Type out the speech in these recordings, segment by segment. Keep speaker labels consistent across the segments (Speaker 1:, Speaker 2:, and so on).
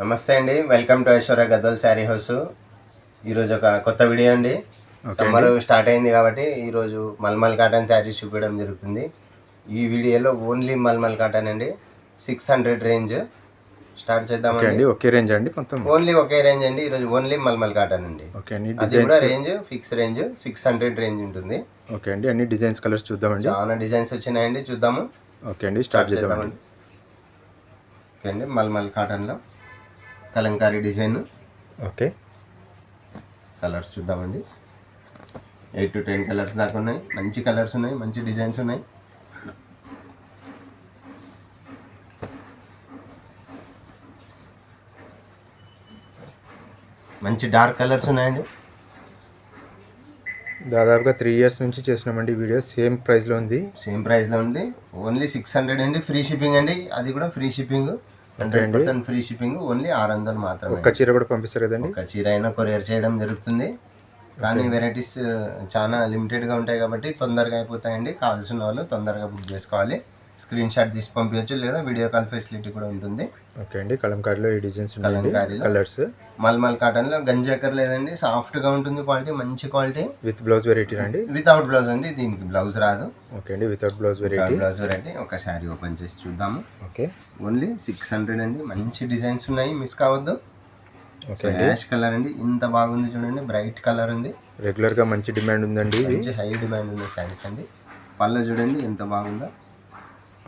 Speaker 1: నమస్తే అండి. Welcome to Aishwarya Gaddal sari house ఈరోజు ఒక కొత్త వీడియో అండి. సమ్మర్ స్టార్ట్ అయింది కాబట్టి ఈరోజు మల్మల్ కాటన్ శారీస్ చూపించడం జరుగుతుంది. ఈ వీడియోలో ఓన్లీ మల్మల్ కాటన్ అండి. సిక్స్ హండ్రెడ్ రేంజ్ స్టార్ట్ చేద్దామండి.
Speaker 2: ఒకే రేంజ్ అండి మొత్తం?
Speaker 1: ఓన్లీ ఒకే రేంజ్ అండి. ఈరోజు ఓన్లీ మల్మల్ కాటన్ అండి.
Speaker 2: ఓకే అండి.
Speaker 1: అది కూడా
Speaker 2: designs
Speaker 1: range fix range six hundred range ఉంటుంది.
Speaker 2: ఓకే అండి. అన్ని డిజైన్స్ కలర్స్ చూద్దామండి.
Speaker 1: చాలా డిజైన్స్ వచ్చినాయండి. చూద్దాము.
Speaker 2: ఓకే అండి. స్టార్ట్ చేద్దామండి.
Speaker 1: ఓకే అండి. మల్మల్ కాటన్లో కలంకారీ డిజైన్.
Speaker 2: ఓకే.
Speaker 1: కలర్స్ చూద్దామండి. ఎయిట్ టు టెన్ కలర్స్ దాకా ఉన్నాయి. మంచి కలర్స్ ఉన్నాయి మంచి డిజైన్స్ ఉన్నాయి. మంచి డార్క్ కలర్స్ ఉన్నాయండి.
Speaker 2: దాదాపుగా త్రీ ఇయర్స్ నుంచి చేసినామండి వీడియో. సేమ్ ప్రైస్లో ఉంది.
Speaker 1: సేమ్ ప్రైస్లో ఉంది. ఓన్లీ సిక్స్ హండ్రెడ్ అండి. ఫ్రీ షిప్పింగ్ అండి. అది కూడా free shipping. Hundred percent free shipping only ఆరు వందలు మాత్రమే.
Speaker 2: ఒక్క చీర కూడా పంపిస్తారు కదండి?
Speaker 1: ఒక చీర అయినా కొరియర్ చేయడం జరుగుతుంది. కానీ వెరైటీస్ చాలా లిమిటెడ్గా ఉంటాయి కాబట్టి తొందరగా అయిపోతాయండి. కావాల్సిన వాళ్ళు తొందరగా బుక్ చేసుకోవాలి. స్క్రీన్ షాట్ తీసి పంపించచ్చు లేదా వీడియో కాల్ ఫెసిలిటీ కూడా ఉంటుంది.
Speaker 2: ఓకే అండి. కలంకారీలో ఈ డిజైన్స్
Speaker 1: కలంకారీలో.
Speaker 2: కలర్స్.
Speaker 1: మల్మల్ కాటన్లో గంజాకర్ లేదండి. సాఫ్ట్గా ఉంటుంది క్వాలిటీ మంచి క్వాలిటీ.
Speaker 2: విత్ బ్లౌజ్ వెరైటీ అండి?
Speaker 1: వితౌట్ బ్లౌజ్ అండి దీనికి బ్లౌజ్ రాదు.
Speaker 2: ఓకే అండి without blouse variety
Speaker 1: blouse variety ఒక శారీ ఓపెన్ చేసి చూద్దాము.
Speaker 2: ఓకే.
Speaker 1: ఓన్లీ సిక్స్ హండ్రెడ్ అండి. మంచి డిజైన్స్ ఉన్నాయి మిస్ కావద్దు.
Speaker 2: ఓకే
Speaker 1: యాష్ కలర్ అండి. ఇంత బాగుంది చూడండి బ్రైట్ కలర్ ఉంది.
Speaker 2: రెగ్యులర్గా మంచి డిమాండ్ ఉందండి ఇది.
Speaker 1: మంచి హై డిమాండ్ ఉన్న శారీస్ అండి. పళ్ళు చూడండి ఎంత బాగుందో.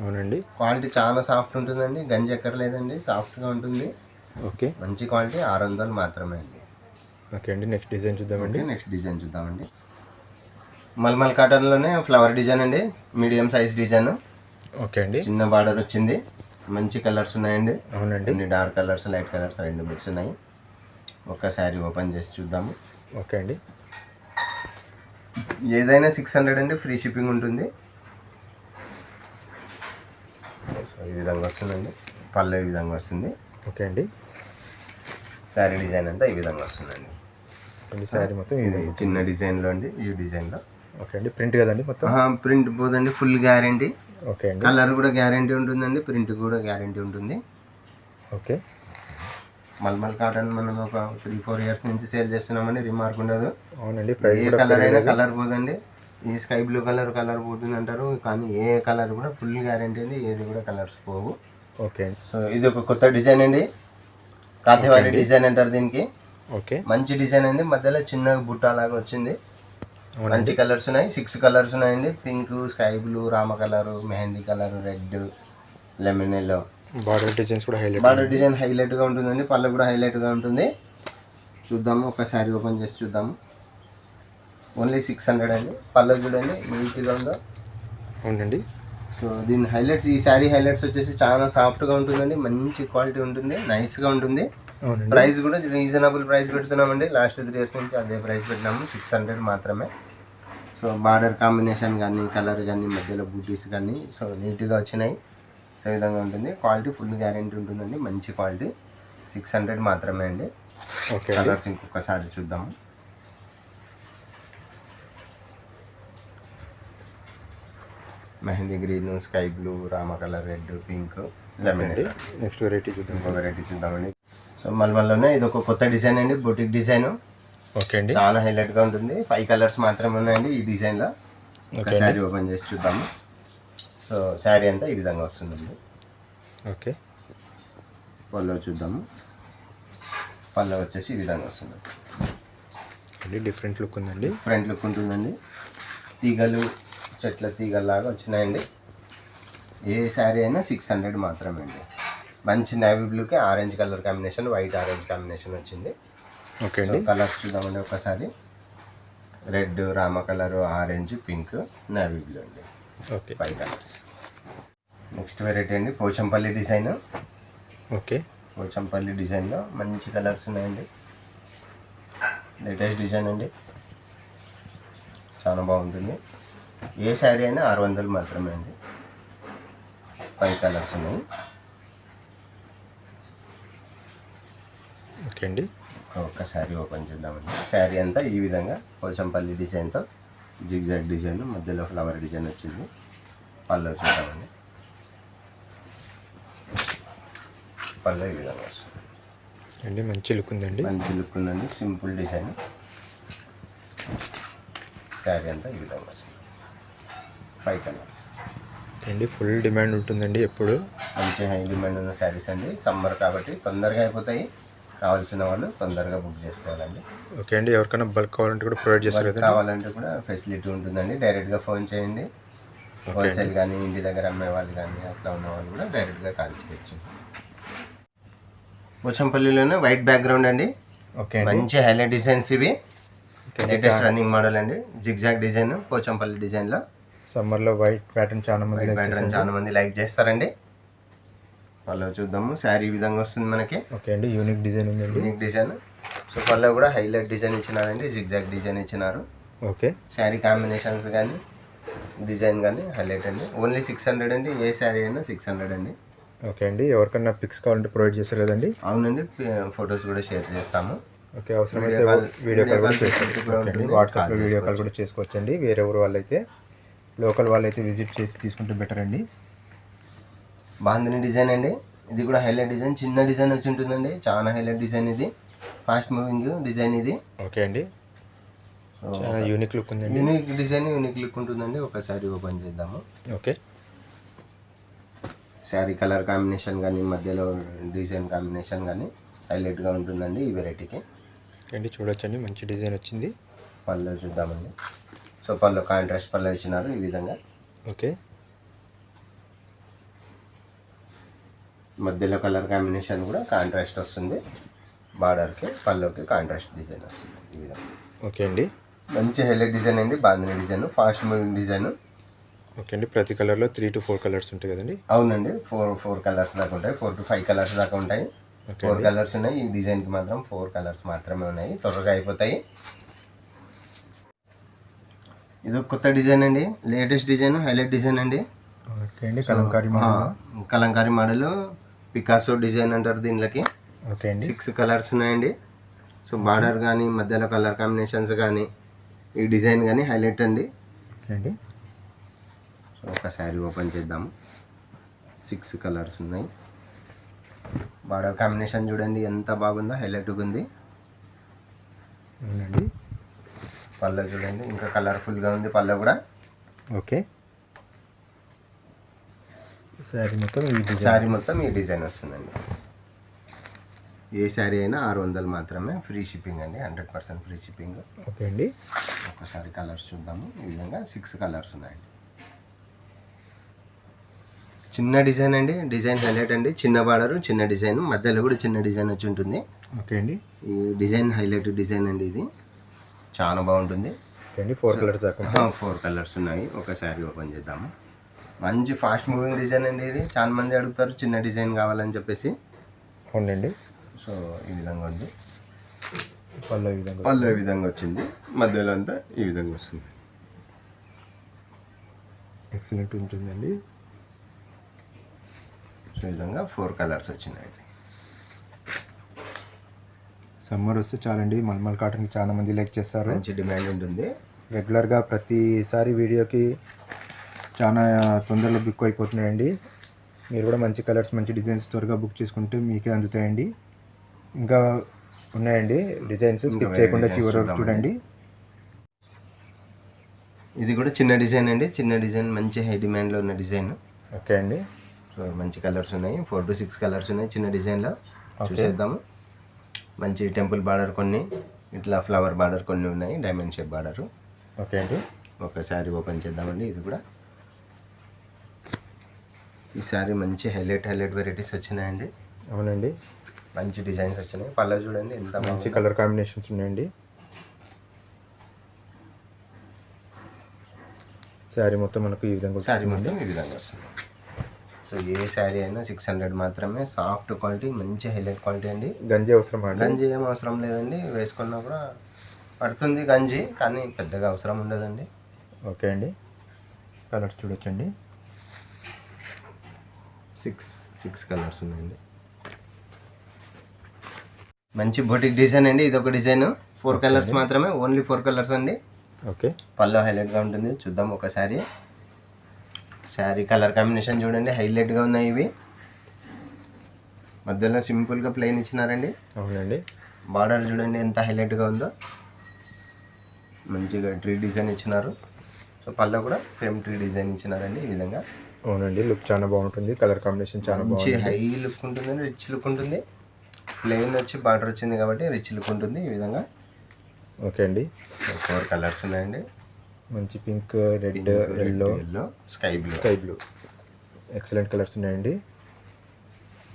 Speaker 2: అవునండి.
Speaker 1: క్వాలిటీ చాలా సాఫ్ట్ ఉంటుందండి. గంజి ఎక్కడ లేదండి సాఫ్ట్గా ఉంటుంది.
Speaker 2: ఓకే.
Speaker 1: మంచి క్వాలిటీ ఆరు వందలు మాత్రమే అండి.
Speaker 2: ఓకే అండి. నెక్స్ట్ డిజైన్ చూద్దామండి.
Speaker 1: నెక్స్ట్ డిజైన్ చూద్దామండి. మల్మల్ కాటన్లోనే ఫ్లవర్ డిజైన్ అండి. Medium size design.
Speaker 2: ఓకే అండి.
Speaker 1: చిన్న బార్డర్ వచ్చింది. మంచి కలర్స్ ఉన్నాయండి.
Speaker 2: అవునండి.
Speaker 1: డార్క్ కలర్స్ లైట్ కలర్స్ రెండు మిక్స్ ఉన్నాయి. ఒక శారీ ఓపెన్ చేసి చూద్దాము.
Speaker 2: ఓకే అండి.
Speaker 1: ఏదైనా సిక్స్ హండ్రెడ్ అండి. ఫ్రీ షిప్పింగ్ ఉంటుంది. ఈ విధంగా వస్తుందండి. పళ్ళు ఈ విధంగా వస్తుంది.
Speaker 2: ఓకే అండి.
Speaker 1: శారీ డిజైన్ అంతా ఈ విధంగా వస్తుందండి.
Speaker 2: శారీ మొత్తం
Speaker 1: ఇది చిన్న డిజైన్లో అండి ఈ డిజైన్లో.
Speaker 2: ఓకే అండి ప్రింట్ కదండి మొత్తం?
Speaker 1: ప్రింట్ పోదండి ఫుల్ గ్యారంటీ.
Speaker 2: ఓకే అండి.
Speaker 1: కలర్ కూడా గ్యారంటీ ఉంటుందండి ప్రింట్ కూడా గ్యారంటీ ఉంటుంది.
Speaker 2: ఓకే.
Speaker 1: మల్మల్ కాటన్ మనం ఒక త్రీ ఫోర్ ఇయర్స్ నుంచి సేల్ చేస్తున్నామండి రిమార్క్ ఉండదు.
Speaker 2: అవునండి
Speaker 1: కలర్ అయినా కలర్ పోదండి. ఈ స్కై బ్లూ కలర్ కలర్ పోతుంది అంటారు కానీ ఏ కలర్ కూడా ఫుల్ గ్యారంటీ అండి ఏది కూడా కలర్స్ పోవు.
Speaker 2: ఓకే.
Speaker 1: సో ఇది ఒక కొత్త డిజైన్ అండి. కాతేవారి డిజైన్ అంటారు దీనికి.
Speaker 2: ఓకే.
Speaker 1: మంచి డిజైన్ అండి. మధ్యలో చిన్న బుట్ట లాగా వచ్చింది. మంచి కలర్స్ ఉన్నాయి. సిక్స్ కలర్స్ ఉన్నాయండి. Pink sky blue rama colour mehndi colour red lemon yellow.
Speaker 2: Border designs కూడా హైలైట్
Speaker 1: బార్డర్ డిజైన్ హైలైట్గా ఉంటుందండి. పళ్ళు కూడా హైలైట్గా ఉంటుంది. చూద్దాము. ఒకసారి ఓపెన్ చేసి చూద్దాము. ఓన్లీ సిక్స్ హండ్రెడ్ అండి. పళ్ళు చూడండి నీట్గా ఉందో.
Speaker 2: అవునండి.
Speaker 1: సో దీని హైలైట్స్ ఈ శారీ హైలైట్స్ వచ్చేసి చాలా సాఫ్ట్గా ఉంటుందండి మంచి క్వాలిటీ ఉంటుంది నైస్గా ఉంటుంది. ప్రైస్ కూడా రీజనబుల్ ప్రైస్ పెడుతున్నామండి. లాస్ట్ త్రీ ఇయర్స్ నుంచి అదే ప్రైస్ పెట్టినాము సిక్స్ హండ్రెడ్ మాత్రమే. సో బార్డర్ కాంబినేషన్ కానీ కలర్ కానీ మధ్యలో బూటీస్ కానీ సో నీట్గా వచ్చినాయి. సో విధంగా ఉంటుంది. క్వాలిటీ ఫుల్ గ్యారెంటీ ఉంటుందండి మంచి క్వాలిటీ సిక్స్ హండ్రెడ్ మాత్రమే అండి.
Speaker 2: ఓకే అండి.
Speaker 1: కలర్స్ ఇంకొకసారి చూద్దాము. Mehndi green sky blue rama colour red pink
Speaker 2: అండి. నెక్స్ట్ వెరైటీ చూద్దాం.
Speaker 1: వెరైటీ చూద్దామండి. సో మల్మల్లోనే ఇది ఒక కొత్త డిజైన్ అండి బొటిక్ డిజైన్.
Speaker 2: ఓకే అండి.
Speaker 1: చాలా హైలైట్గా ఉంటుంది. ఫైవ్ కలర్స్ మాత్రమే ఉన్నాయండి ఈ డిజైన్లో ఒక శారీ ఓపెన్ చేసి చూద్దాము. సో శారీ అంతా ఈ విధంగా వస్తుందండి.
Speaker 2: ఓకే.
Speaker 1: పళ్ళు చూద్దాము. పళ్ళు వచ్చేసి ఈ విధంగా వస్తుంది.
Speaker 2: డిఫరెంట్ లుక్ ఉందండి.
Speaker 1: ఫ్రంట్ లుక్ ఉంటుందండి. తీగలు చెట్ల తీగల్లాగా వచ్చినాయండి. ఏ శారీ అయినా సిక్స్ హండ్రెడ్ మాత్రమే అండి మంచి నేవీ బ్లూకి orange colour combination white orange combination వచ్చింది.
Speaker 2: ఓకే అండి.
Speaker 1: కలర్స్ చూద్దామండి ఒకసారి. Red rama colour orange pink navy blue అండి.
Speaker 2: Okay.
Speaker 1: Five colours next variety అండి పోచంపల్లి డిజైన్
Speaker 2: ఓకే.
Speaker 1: పోచంపల్లి డిజైన్లో మంచి కలర్స్ ఉన్నాయండి. లేటెస్ట్ డిజైన్ అండి. చాలా బాగుంటుంది. ఏ శారీ అయినా ఆరు వందలు మాత్రమే అండి. ఫైవ్ కలర్స్ ఉన్నాయి.
Speaker 2: ఓకే అండి.
Speaker 1: ఒక్క శారీ ఓపెన్ చేద్దామండి. శారీ అంతా ఈ విధంగా పోచంపల్లి డిజైన్తో జిగ్జాగ్ డిజైన్ మధ్యలో ఫ్లవర్ డిజైన్ వచ్చింది. పళ్ళు చూద్దామండి. పళ్ళు ఈ విధంగా వస్తుంది.
Speaker 2: అండి మంచి లుక్ ఉందండి.
Speaker 1: మంచి లుక్ ఉందండి. Simple design. శారీ అంతా ఈ విధంగా వస్తుంది. ఫైవ్ కలర్స్
Speaker 2: అండి ఫుల్ డిమాండ్ ఉంటుందండి ఎప్పుడు?
Speaker 1: మంచి హై డిమాండ్ ఉన్న శారీస్ అండి. సమ్మర్ కాబట్టి తొందరగా అయిపోతాయి. కావాల్సిన వాళ్ళు తొందరగా బుక్ చేసుకోవాలండి.
Speaker 2: ఓకే అండి ఎవరికైనా బల్క్ కావాలంటే కూడా ప్రొవైడ్ చేస్తారు
Speaker 1: కావాలంటే కూడా ఫెసిలిటీ ఉంటుందండి. డైరెక్ట్గా ఫోన్ చేయండి. హోల్సేల్ కానీ ఇంటి దగ్గర అమ్మే వాళ్ళు కానీ అట్లా ఉన్న వాళ్ళు కూడా డైరెక్ట్గా కాల్ చేయొచ్చు. పోచంపల్లిలోనే వైట్ బ్యాక్గ్రౌండ్ అండి.
Speaker 2: ఓకే
Speaker 1: మంచి హైలైట్ డిజైన్స్ ఇవి. లేటెస్ట్ రన్నింగ్ మోడల్ అండి. జిగ్జాగ్ డిజైన్ పోచంపల్లి డిజైన్లో
Speaker 2: సమ్మర్లో వైట్ ప్యాటర్న్ చాలా మంది
Speaker 1: ప్యాటర్న్. చాలా మంది లైక్ చేస్తారండి. పళ్ళు చూద్దాము శారీ విధంగా వస్తుంది మనకి.
Speaker 2: ఓకే అండి యూనిక్ డిజైన్ ఉందండి.
Speaker 1: యూనిక్ డిజైన్ సో పళ్ళు కూడా హైలైట్ డిజైన్ ఇచ్చినారండి జిగ్జాగ్ డిజైన్ ఇచ్చినారు.
Speaker 2: ఓకే
Speaker 1: శారీ కాంబినేషన్స్ కానీ డిజైన్ కానీ హైలైట్ అండి. ఓన్లీ సిక్స్ హండ్రెడ్ అండి ఏ శారీ అయినా సిక్స్ హండ్రెడ్ అండి.
Speaker 2: ఓకే అండి ఎవరికైనా పిక్స్ కావాలంటే ప్రొవైడ్ చేస్తారు కదండి?
Speaker 1: అవునండి ఫొటోస్ కూడా షేర్ చేస్తాము.
Speaker 2: ఓకే అవసరమైతే వీడియో కాల్ కూడా చేసుకోవచ్చు. వాట్సాప్లో వీడియో కాల్ కూడా చేసుకోవచ్చండి. వేరే ఊరు వాళ్ళైతే లోకల్ వాళ్ళైతే విజిట్ చేసి తీసుకుంటే బెటర్ అండి.
Speaker 1: బాందిని డిజైన్ అండి. ఇది కూడా హైలైట్ డిజైన్. చిన్న డిజైన్ వచ్చి ఉంటుందండి. చాలా హైలైట్ డిజైన్ ఇది. ఫాస్ట్ మూవింగ్ డిజైన్ ఇది.
Speaker 2: ఓకే అండి. చాలా యూనిక్ లుక్ ఉందండి.
Speaker 1: యూనిక్ డిజైన్ యూనిక్ లుక్ ఉంటుందండి. ఒకసారి ఓపెన్ చేద్దాము.
Speaker 2: ఓకే.
Speaker 1: శారీ కలర్ కాంబినేషన్ కానీ మధ్యలో డిజైన్ కాంబినేషన్ కానీ హైలైట్గా ఉంటుందండి ఈ వెరైటీకి
Speaker 2: అండి. చూడొచ్చండి. మంచి డిజైన్ వచ్చింది.
Speaker 1: పళ్ళు చూద్దామండి. సో పళ్ళు కాంట్రాస్ట్ పళ్ళు ఇచ్చినారు ఈ విధంగా.
Speaker 2: ఓకే.
Speaker 1: మధ్యలో కలర్ కాంబినేషన్ కూడా కాంట్రాస్ట్ వస్తుంది. బార్డర్కి పళ్ళుకి కాంట్రాస్ట్ డిజైన్ వస్తుంది ఈ విధంగా.
Speaker 2: ఓకే అండి.
Speaker 1: మంచి హైలైట్ డిజైన్ అండి బాగుంది design fast moving design.
Speaker 2: Okay అండి ప్రతి కలర్లో త్రీ టు ఫోర్ కలర్స్ ఉంటాయి కదండి?
Speaker 1: అవునండి ఫోర్ ఫోర్ కలర్స్ దాకా ఉంటాయి ఫోర్ టు ఫైవ్ కలర్స్ దాకా ఉంటాయి. ఫోర్ కలర్స్ ఉన్నాయి ఈ డిజైన్కి మాత్రం ఫోర్ కలర్స్ మాత్రమే ఉన్నాయి త్వరగా అయిపోతాయి. ఇది కొత్త డిజైన్ అండి. లేటెస్ట్ డిజైన్ హైలైట్ డిజైన్ అండి.
Speaker 2: ఓకే అండి Kalamkari model.
Speaker 1: Kalamkari model Picasso design అంటారు దీనికి
Speaker 2: ఓకే అండి.
Speaker 1: సిక్స్ కలర్స్ ఉన్నాయండి. సో బార్డర్ కానీ మధ్యలో కలర్ కాంబినేషన్స్ కానీ ఈ డిజైన్ కానీ హైలైట్ అండి.
Speaker 2: ఓకే అండి.
Speaker 1: ఒక శారీ ఓపెన్ చేద్దాము. సిక్స్ కలర్స్ ఉన్నాయి. బార్డర్ కాంబినేషన్ చూడండి ఎంత బాగుందో హైలైట్గా ఉంది.
Speaker 2: అవునండి.
Speaker 1: పళ్ళ చూడండి ఇంకా కలర్ఫుల్గా ఉంది పళ్ళ కూడా.
Speaker 2: ఓకే. శారీ మొత్తం ఈ
Speaker 1: శారీ మొత్తం ఈ డిజైన్ వస్తుందండి. ఏ శారీ అయినా ఆరు వందలు మాత్రమే ఫ్రీ షిప్పింగ్ అండి hundred percent free shipping.
Speaker 2: Okay అండి.
Speaker 1: ఒకసారి కలర్స్ చూద్దాము ఈ విధంగా సిక్స్ కలర్స్ ఉన్నాయండి. చిన్న డిజైన్ అండి డిజైన్ హైలైట్ అండి. చిన్న బార్డర్ చిన్న డిజైన్ మధ్యలో కూడా చిన్న డిజైన్ వచ్చి ఉంటుంది.
Speaker 2: ఓకే అండి.
Speaker 1: ఈ డిజైన్ హైలైట్ డిజైన్ అండి ఇది. చాలా బాగుంటుంది.
Speaker 2: ఫోర్ కలర్స్
Speaker 1: ఫోర్ కలర్స్ ఉన్నాయి. ఒకసారి ఓపెన్ చేద్దాము. మంచి ఫాస్ట్ మూవింగ్ డిజైన్ అండి ఇది. చాలా మంది అడుగుతారు చిన్న డిజైన్ కావాలని చెప్పేసి.
Speaker 2: అవునండి.
Speaker 1: సో ఈ విధంగా ఉంది.
Speaker 2: పళ్ళు ఈ విధంగా
Speaker 1: పళ్ళు ఈ విధంగా వచ్చింది. మధ్యలో అంతా ఈ విధంగా వస్తుంది.
Speaker 2: ఎక్సలెంట్ ఉంటుందండి.
Speaker 1: సో ఈ విధంగా ఫోర్ కలర్స్ వచ్చినాయి.
Speaker 2: సమ్మర్ వస్తే చాలండి. మల్మల్ కాటన్కి చాలా మంది లైక్ చేస్తారు.
Speaker 1: మంచి డిమాండ్ ఉంటుంది.
Speaker 2: రెగ్యులర్గా ప్రతిసారి వీడియోకి చాలా తొందరలో బుక్ అయిపోతున్నాయండి. మీరు కూడా మంచి కలర్స్ మంచి డిజైన్స్ త్వరగా బుక్ చేసుకుంటే మీకే అందుతాయండి. ఇంకా ఉన్నాయండి డిజైన్స్. స్కిప్ చేయకుండా చివరి వరకు. చూడండి
Speaker 1: ఇది కూడా చిన్న డిజైన్ అండి. చిన్న డిజైన్ మంచి హై డిమాండ్లో ఉన్న డిజైన్.
Speaker 2: ఓకే అండి.
Speaker 1: సో మంచి కలర్స్ ఉన్నాయి. ఫోర్ టు సిక్స్ కలర్స్ ఉన్నాయి చిన్న డిజైన్లో. చూసేద్దాము. మంచి టెంపుల్ బార్డర్ కొన్ని ఇట్లా ఫ్లవర్ బార్డర్ కొన్ని ఉన్నాయి డైమండ్ షేప్ బార్డర్.
Speaker 2: ఓకే అండి.
Speaker 1: ఒకసారి ఓపెన్ చేద్దామండి ఇది కూడా. ఈసారి మంచి హైలైట్ హైలైట్ వెరైటీస్ వచ్చినాయండి.
Speaker 2: అవునండి.
Speaker 1: మంచి డిజైన్స్ వచ్చినాయి. పళ్ళ చూడండి ఎంత
Speaker 2: మంచి కలర్ కాంబినేషన్స్ ఉన్నాయండి. శారీ మొత్తం మనకు ఈ విధంగా
Speaker 1: శారీ మొత్తం ఈ విధంగా వస్తుంది. సో ఏ శారీ అయినా సిక్స్ హండ్రెడ్ మాత్రమే. సాఫ్ట్ క్వాలిటీ మంచి హైలైట్ క్వాలిటీ అండి.
Speaker 2: గంజి అవసరమా అండి?
Speaker 1: గంజి ఏం అవసరం లేదండి. వేసుకున్నా కూడా పడుతుంది గంజి కానీ పెద్దగా అవసరం ఉండదండి.
Speaker 2: ఓకే అండి. కలర్స్ చూడొచ్చండి.
Speaker 1: సిక్స్ సిక్స్ కలర్స్ ఉన్నాయండి. మంచి బొటిక్ డిజైన్ అండి. ఇది ఒక డిజైన్. ఫోర్ కలర్స్ మాత్రమే ఓన్లీ ఫోర్ కలర్స్ అండి.
Speaker 2: ఓకే.
Speaker 1: పళ్ళు హైలైట్గా ఉంటుంది. చూద్దాం ఒకసారి శారీ కలర్ కాంబినేషన్ చూడండి హైలైట్గా ఉన్నాయి ఇవి. మధ్యలో సింపుల్గా ప్లెయిన్ ఇచ్చినారండి.
Speaker 2: అవునండి.
Speaker 1: బార్డర్ చూడండి ఎంత హైలైట్గా ఉందో. మంచిగా ట్రీ డిజైన్ ఇచ్చినారు. సో పళ్ళ కూడా సేమ్ ట్రీ డిజైన్ ఇచ్చినారండి ఈ విధంగా.
Speaker 2: అవునండి లుక్ చాలా బాగుంటుంది కలర్ కాంబినేషన్ చాలా
Speaker 1: మంచి
Speaker 2: బాగుంది.
Speaker 1: హై లుక్ ఉంటుంది రిచ్ లుక్ ఉంటుంది. ప్లెయిన్ వచ్చి బార్డర్ వచ్చింది కాబట్టి రిచ్ లుక్ ఉంటుంది ఈ విధంగా.
Speaker 2: ఓకే అండి.
Speaker 1: ఫోర్ కలర్స్ ఉన్నాయండి.
Speaker 2: మంచి pink red yellow
Speaker 1: yellow sky blue
Speaker 2: sky blue excellent colours ఉన్నాయండి.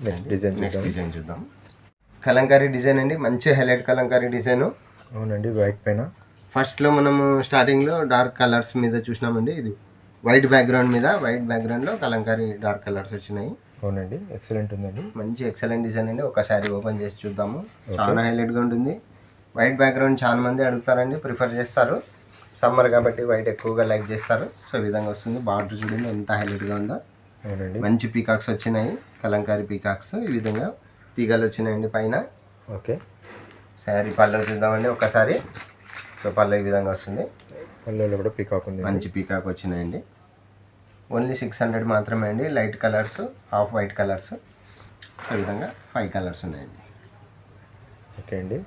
Speaker 2: నెక్స్ట్ డిజైన్
Speaker 1: నెక్స్ట్
Speaker 2: చూద్దాం.
Speaker 1: డిజైన్ చూద్దాం. కలంకారీ డిజైన్ అండి మంచి హైలైట్ కలంకారీ డిజైన్.
Speaker 2: అవునండి వైట్ పైన.
Speaker 1: ఫస్ట్లో మనము స్టార్టింగ్లో డార్క్ కలర్స్ మీద చూసినామండి ఇది వైట్ బ్యాక్గ్రౌండ్ మీద వైట్ బ్యాక్గ్రౌండ్లో కలంకారీ డార్క్ కలర్స్ వచ్చినాయి.
Speaker 2: అవునండి ఎక్సలెంట్ ఉందండి.
Speaker 1: మంచి ఎక్సలెంట్ డిజైన్ అండి ఒకసారి ఓపెన్ చేసి చూద్దాము. చాలా హైలైట్గా ఉంటుంది. వైట్ బ్యాక్గ్రౌండ్ చాలా మంది అడుగుతారండి ప్రిఫర్ చేస్తారు. సమ్మర్ కాబట్టి వైట్ ఎక్కువగా లైక్ చేస్తారు. సో ఈ విధంగా వస్తుంది. బార్డర్ చూడండి ఎంత హైలైట్గా ఉందో.
Speaker 2: అవునండి.
Speaker 1: మంచి పీకాక్స్ వచ్చినాయి. కలంకారీ పీకాక్స్. ఈ విధంగా తీగలు వచ్చినాయండి పైన.
Speaker 2: ఓకే.
Speaker 1: శారీ పళ్ళు చూద్దామండి ఒకసారి సో పళ్ళు ఈ విధంగా వస్తుంది.
Speaker 2: పల్లెలో కూడా పీకాక్ ఉంది.
Speaker 1: మంచి పీకాక్ వచ్చినాయండి. ఓన్లీ సిక్స్ హండ్రెడ్ మాత్రమే అండి. Light colours half white colours. ఈ విధంగా ఫైవ్ కలర్స్ ఉన్నాయండి.
Speaker 2: ఓకే అండి.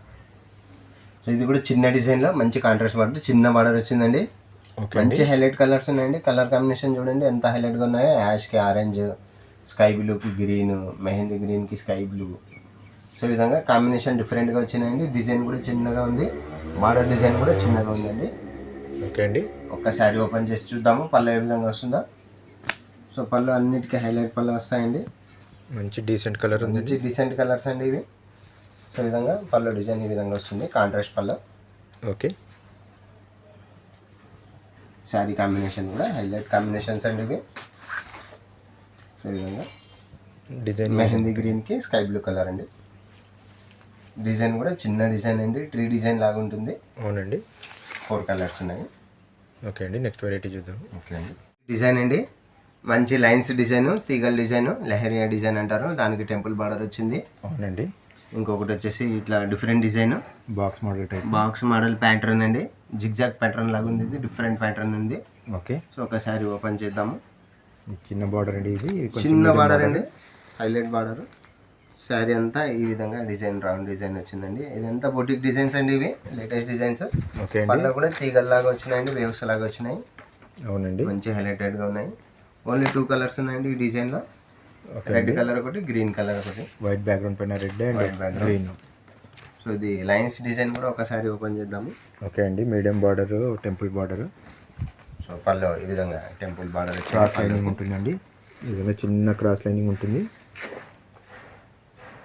Speaker 1: సో ఇది కూడా చిన్న డిజైన్లో మంచి కాంట్రాస్ట్ బార్డర్ చిన్న బార్డర్ వచ్చిందండి. మంచి హైలైట్ కలర్స్ ఉన్నాయండి. కలర్ కాంబినేషన్ చూడండి ఎంత హైలైట్గా ఉన్నాయో. యాష్కి ఆరెంజ్ స్కై బ్లూకి గ్రీన్ మెహందీ గ్రీన్కి స్కై బ్లూ సో ఈ విధంగా కాంబినేషన్ డిఫరెంట్గా వచ్చినాయండి. డిజైన్ కూడా చిన్నగా ఉంది. బార్డర్ డిజైన్ కూడా చిన్నగా ఉందండి.
Speaker 2: ఓకే అండి.
Speaker 1: ఒక్కసారి ఓపెన్ చేసి చూద్దాము. పళ్ళు ఏ విధంగా వస్తుందో. సో పళ్ళు అన్నిటికీ హైలైట్ పళ్ళు వస్తాయండి.
Speaker 2: మంచి డీసెంట్ కలర్ ఉంది.
Speaker 1: మంచి డీసెంట్ కలర్స్ అండి ఇవి. సో ఈ విధంగా పళ్ళు డిజైన్ ఈ విధంగా వస్తుంది కాంట్రాస్ట్ పళ్ళు.
Speaker 2: ఓకే.
Speaker 1: శారీ కాంబినేషన్ కూడా హైలైట్ కాంబినేషన్స్ అండి ఇవి. సో ఈ విధంగా.
Speaker 2: డిజైన్
Speaker 1: మెహందీ గ్రీన్కి స్కై బ్లూ కలర్ అండి. డిజైన్ కూడా చిన్న డిజైన్ అండి ట్రీ డిజైన్ లాగా ఉంటుంది.
Speaker 2: అవునండి.
Speaker 1: ఫోర్ కలర్స్ ఉన్నాయి.
Speaker 2: ఓకే అండి నెక్స్ట్ వెరైటీ చూద్దాం.
Speaker 1: ఓకే అండి. డిజైన్ అండి. మంచి లైన్స్ డిజైన్ తీగల డిజైన్ లెహరియా డిజైన్ అంటారు. దానికి టెంపుల్ బార్డర్ వచ్చింది.
Speaker 2: అవునండి.
Speaker 1: ఇంకొకటి వచ్చేసి ఇట్లా different design
Speaker 2: box model type
Speaker 1: box model pattern అండి. జిగ్జాగ్ ప్యాటర్న్ లాగా ఉంది. ఇది డిఫరెంట్ ప్యాటర్న్ ఉంది.
Speaker 2: ఓకే
Speaker 1: సో ఒకసారి ఓపెన్ చేద్దాము.
Speaker 2: చిన్న బార్డర్ అండి ఇది.
Speaker 1: చిన్న బార్డర్ అండి. హైలైట్ బార్డర్ శారీ అంతా ఈ విధంగా డిజైన్ రౌండ్ డిజైన్ వచ్చిందండి. ఇదంతా బొటిక్ డిజైన్స్ అండి ఇవి? లేటెస్ట్ డిజైన్స్
Speaker 2: ఓకే అండి.
Speaker 1: పళ్ళ కూడా తీగల్లాగా వచ్చినాయండి వేవ్స్ లాగా వచ్చినాయి.
Speaker 2: అవునండి.
Speaker 1: మంచి హైలైటెడ్గా ఉన్నాయి. ఓన్లీ టూ కలర్స్ ఉన్నాయండి ఈ డిజైన్లో రెడ్ కలర్ ఒకటి గ్రీన్ కలర్ ఒకటి.
Speaker 2: వైట్ బ్యాక్గ్రౌండ్ పైన రెడ్ అండ్. గ్రీన్
Speaker 1: సో ఇది లైన్స్ డిజైన్ కూడా ఒకసారి ఓపెన్ చేద్దాము.
Speaker 2: ఓకే అండి medium border temple border.
Speaker 1: So పళ్ళు ఈ విధంగా టెంపుల్ బార్డర్
Speaker 2: క్రాస్ లైనింగ్ ఉంటుందండి. ఈ విధంగా చిన్న క్రాస్ లైనింగ్ ఉంటుంది.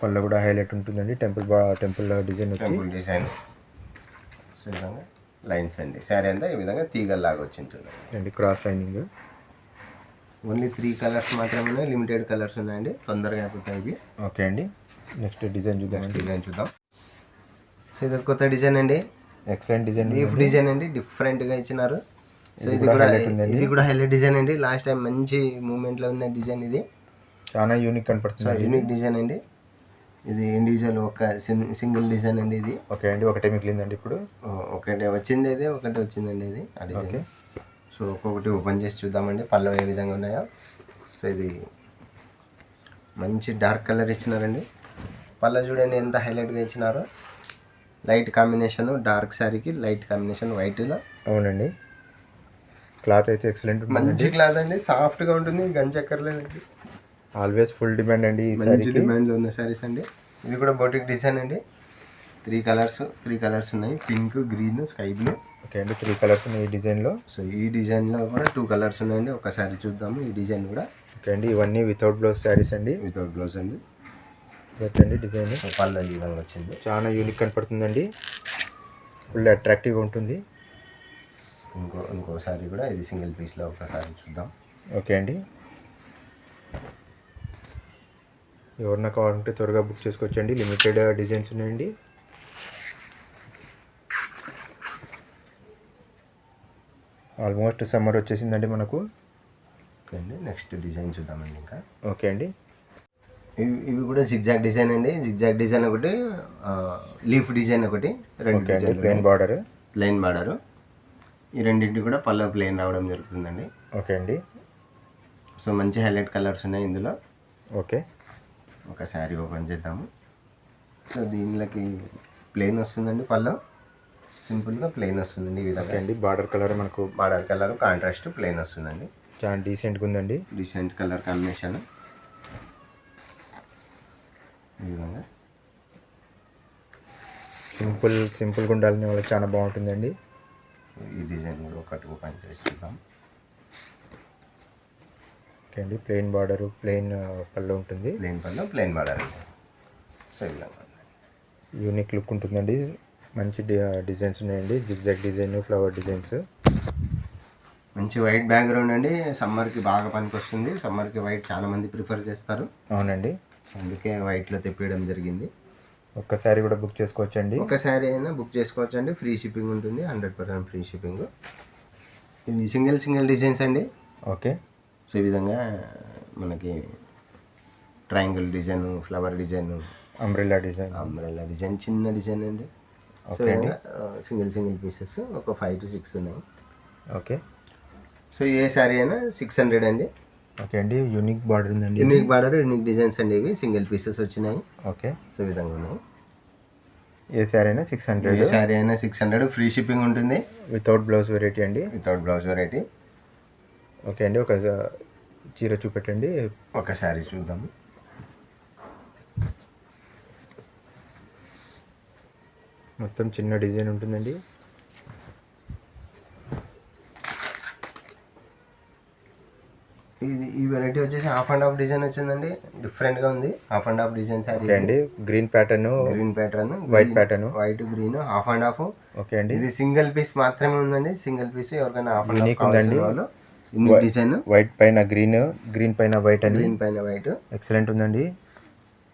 Speaker 2: పళ్ళు కూడా హైలైట్ ఉంటుందండి. టెంపుల్ బా temple design
Speaker 1: temple design so ఈ విధంగా లైన్స్ అండి. శారీ అంతా ఈ విధంగా తీగల్లాగా వచ్చి ఉంటుంది
Speaker 2: అండి cross lining
Speaker 1: only three colours మాత్రమే ఉన్నాయి లిమిటెడ్ కలర్స్ ఉన్నాయండి. తొందరగా అయిపోతాయి ఇవి.
Speaker 2: ఓకే అండి. నెక్స్ట్ డిజైన్ చూద్దామండి.
Speaker 1: డిజైన్ చూద్దాం. సో ఇది కొత్త డిజైన్ అండి.
Speaker 2: ఎక్సలెంట్ డిజైన్
Speaker 1: లీఫ్ డిజైన్ అండి డిఫరెంట్గా ఇచ్చినారు. సో
Speaker 2: ఇది కూడా.
Speaker 1: ఇది కూడా హైలైట్ డిజైన్ అండి. లాస్ట్ టైం మంచి మూమెంట్లో ఉన్న డిజైన్ ఇది.
Speaker 2: చాలా యూనిక్ కనపడుతుంది
Speaker 1: యూనిక్ డిజైన్ అండి. ఇది ఇండివిజువల్ ఒక సింగిల్ డిజైన్ అండి ఇది.
Speaker 2: ఓకే అండి ఒకటే మిగిలిందండి ఇప్పుడు.
Speaker 1: ఒకటి వచ్చింది ఇది ఒకటి వచ్చిందండి ఇది
Speaker 2: ఓకే.
Speaker 1: సో ఒక్కొక్కటి ఓపెన్ చేసి చూద్దామండి. పళ్ళు ఏ విధంగా ఉన్నాయో. సో ఇది మంచి డార్క్ కలర్ ఇచ్చినారండి. పళ్ళ చూడండి ఎంత హైలైట్గా ఇచ్చినారో. లైట్ కాంబినేషన్ డార్క్ శారీకి లైట్ కాంబినేషన్ వైట్లో
Speaker 2: అవునండి. క్లాత్ అయితే ఎక్సలెంట్
Speaker 1: మంచి క్లాత్ అండి. సాఫ్ట్గా ఉంటుంది గంచక్కర్లేదండి
Speaker 2: ఆల్వేస్ ఫుల్ డిమాండ్ అండి
Speaker 1: మంచి డిమాండ్లో ఉన్న శారీస్ అండి. ఇది కూడా బోటిక్ డిజైన్ అండి. త్రీ కలర్స్ త్రీ కలర్స్ ఉన్నాయి. Pink green sky blue
Speaker 2: okay అండి త్రీ కలర్స్ ఉన్నాయి ఈ డిజైన్లో
Speaker 1: సో ఈ డిజైన్లో కూడా టూ కలర్స్ ఉన్నాయండి. ఒకసారి చూద్దాము. ఈ డిజైన్ కూడా
Speaker 2: ఓకే అండి ఇవన్నీ వితౌట్ బ్లౌజ్ శారీస్ అండి.
Speaker 1: వితౌట్ బ్లౌజ్ అండి.
Speaker 2: పెట్టండి డిజైన్
Speaker 1: పళ్ళు ఈ విధంగా వచ్చింది.
Speaker 2: చాలా యూనిక్ కనపడుతుందండి. ఫుల్ అట్రాక్టివ్గా ఉంటుంది.
Speaker 1: ఇంకో ఇంకోసారి కూడా ఇది సింగిల్ పీస్లో ఒకసారి చూద్దాం.
Speaker 2: ఓకే అండి. ఎవరన్నా కావాలంటే త్వరగా బుక్ చేసుకోవచ్చండి. లిమిటెడ్ డిజైన్స్ ఉన్నాయండి. ఆల్మోస్ట్ సమ్మర్ వచ్చేసిందండి మనకు.
Speaker 1: ఓకే అండి నెక్స్ట్ డిజైన్ చూద్దామండి ఇంకా.
Speaker 2: ఓకే అండి.
Speaker 1: ఇవి ఇవి కూడా జిగ్జాగ్ డిజైన్ అండి. జిగ్జాగ్ డిజైన్ ఒకటి లీఫ్ డిజైన్ ఒకటి రెండు design
Speaker 2: plain border
Speaker 1: plain border ఈ రెండింటి కూడా పళ్ళ ప్లెయిన్ రావడం జరుగుతుందండి.
Speaker 2: ఓకే అండి.
Speaker 1: సో మంచి హైలైట్ కలర్స్ ఉన్నాయి ఇందులో.
Speaker 2: ఓకే.
Speaker 1: ఒక శారీ ఓపెన్ చేద్దాము. సో దీనిలోకి ప్లెయిన్ వస్తుందండి పళ్ళు. సింపుల్గా ప్లెయిన్ వస్తుందండి ఈ విధంగా.
Speaker 2: అండి బార్డర్ కలర్ మనకు
Speaker 1: బార్డర్ కలర్ కాంట్రాస్ట్ ప్లెయిన్ వస్తుందండి.
Speaker 2: చాలా డీసెంట్గా ఉందండి
Speaker 1: డిసెంట్ కలర్ కాంబినేషన్ ఈ విధంగా.
Speaker 2: సింపుల్ సింపుల్గా ఉండాలని వాళ్ళకి చాలా బాగుంటుందండి.
Speaker 1: ఈ డిజైన్ కూడా ఒకటి ఓపెన్ చేసి చూద్దాం.
Speaker 2: ఓకే అండి ప్లెయిన్ బార్డర్ ప్లెయిన్ పళ్ళు ఉంటుంది.
Speaker 1: ప్లెయిన్ పళ్ళు ప్లెయిన్ బార్డర్ అండి సో.
Speaker 2: యూనిక్ లుక్ ఉంటుందండి. మంచి డిజైన్స్ ఉన్నాయండి. Zigzag design flower designs.
Speaker 1: మంచి వైట్ బ్యాక్గ్రౌండ్ అండి. సమ్మర్కి బాగా పనికొస్తుంది. సమ్మర్కి వైట్ చాలా మంది ప్రిఫర్ చేస్తారు.
Speaker 2: అవునండి.
Speaker 1: అందుకే వైట్లో తెప్పియడం జరిగింది.
Speaker 2: ఒక్కసారి కూడా బుక్ చేసుకోవచ్చండి.
Speaker 1: ఒక శారీ అయినా బుక్ చేసుకోవచ్చు అండి ఫ్రీ షిప్పింగ్ ఉంటుంది. Hundred percent free shipping. ఇవి సింగిల్ సింగిల్ డిజైన్స్ అండి.
Speaker 2: ఓకే.
Speaker 1: సో ఈ విధంగా మనకి triangle design flower design
Speaker 2: umbrella design.
Speaker 1: Umbrella design చిన్న డిజైన్ అండి. సో
Speaker 2: ఓకే అండి
Speaker 1: సింగిల్ సింగిల్ పీసెస్ ఒక ఫైవ్ టు సిక్స్ ఉన్నాయి.
Speaker 2: ఓకే
Speaker 1: సో ఏ శారీ అయినా సిక్స్ హండ్రెడ్ అండి.
Speaker 2: ఓకే అండి యూనిక్ బార్డర్ ఉందండి
Speaker 1: యూనిక్ బార్డర్ యూనిక్ డిజైన్స్ అండి ఇవి. సింగిల్ పీసెస్ వచ్చినాయి.
Speaker 2: ఓకే
Speaker 1: సో విధంగా ఉన్నాయి.
Speaker 2: ఏ శారీ అయినా సిక్స్ హండ్రెడ్
Speaker 1: ఏ శారీ అయినా సిక్స్ హండ్రెడ్ ఫ్రీ షిప్పింగ్ ఉంటుంది.
Speaker 2: వితౌట్ బ్లౌజ్ వెరైటీ అండి.
Speaker 1: వితౌట్ బ్లౌజ్ వెరైటీ
Speaker 2: ఓకే అండి ఒక చీర చూపెట్టండి.
Speaker 1: ఒక శారీ చూద్దాము
Speaker 2: మొత్తం చిన్న డిజైన్ ఉంటుందండి.
Speaker 1: ఇది ఈ వెరైటీ వచ్చేసి హాఫ్ అండ్ హాఫ్ డిజైన్ వచ్చిందండి. డిఫరెంట్గా ఉంది. Half and half design
Speaker 2: okay అండి. Green pattern
Speaker 1: green pattern
Speaker 2: white pattern
Speaker 1: white green half and half
Speaker 2: okay అండి.
Speaker 1: ఇది సింగిల్ పీస్ మాత్రమే ఉందండి. సింగిల్ పీస్ ఎవరికైనా హాఫ్ అండ్ హాఫ్
Speaker 2: ఉందండి.
Speaker 1: డిజైన్
Speaker 2: వైట్ పైన గ్రీన్ గ్రీన్ పైన వైట్ అండి
Speaker 1: గ్రీన్ పైన వైట్
Speaker 2: ఎక్సలెంట్ ఉందండి.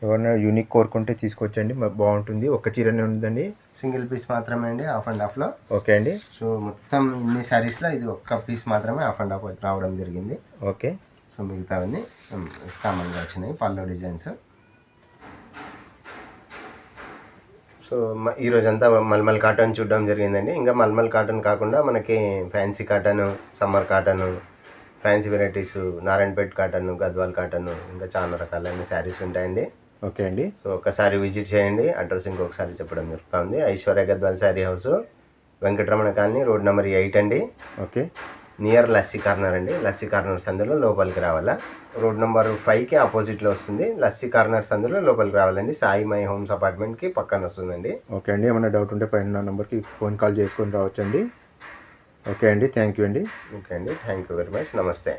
Speaker 2: ఎవరైనా యూనిక్ కోరుకుంటే తీసుకొచ్చండి. బాగుంటుంది. ఒక్క చీరనే ఉందండి.
Speaker 1: సింగిల్ పీస్ మాత్రమే అండి. హాఫ్ అండ్ హాఫ్లో
Speaker 2: ఓకే అండి.
Speaker 1: సో మొత్తం ఇన్ని శారీస్లో ఇది ఒక్క పీస్ మాత్రమే హాఫ్ అండ్ హాఫ్ రావడం జరిగింది.
Speaker 2: ఓకే.
Speaker 1: సో మిగతావన్నీ కామన్గా వచ్చినాయి. పల్లో డిజైన్స్. సో మ- ఈ రోజంతా మల్మల్ కాటన్ చూడడం జరిగిందండి. ఇంకా మల్మల్ కాటన్ కాకుండా మనకి fancy cotton summer cotton fancy varieties Narayanpet cotton Gadwal cotton ఇంకా చాలా రకాలైన శారీస్ ఉంటాయండి.
Speaker 2: ఓకే అండి.
Speaker 1: సో ఒకసారి విజిట్ చేయండి. అడ్రస్ ఇంకొకసారి చెప్పడం జరుగుతుంది. Aishwarya Gadwal sari house Venkataramana colony road number eight అండి.
Speaker 2: ఓకే.
Speaker 1: నియర్ లస్సీ కార్నర్ అండి. లస్సీ కార్నర్ సందులో లోపలికి రావాలా. రోడ్ నెంబర్ ఫైవ్కి ఆపోజిట్లో వస్తుంది. లస్సీ కార్నర్ సందులో లోపలికి రావాలండి. సాయి మై హోమ్స్ అపార్ట్మెంట్కి పక్కన వస్తుందండి.
Speaker 2: ఓకే అండి. ఏమైనా డౌట్ ఉంటే పైన నెంబర్కి ఫోన్ కాల్ చేసుకొని రావచ్చండి. ఓకే అండి. థ్యాంక్ యూ అండి.
Speaker 1: ఓకే అండి. Thank you very much. నమస్తే.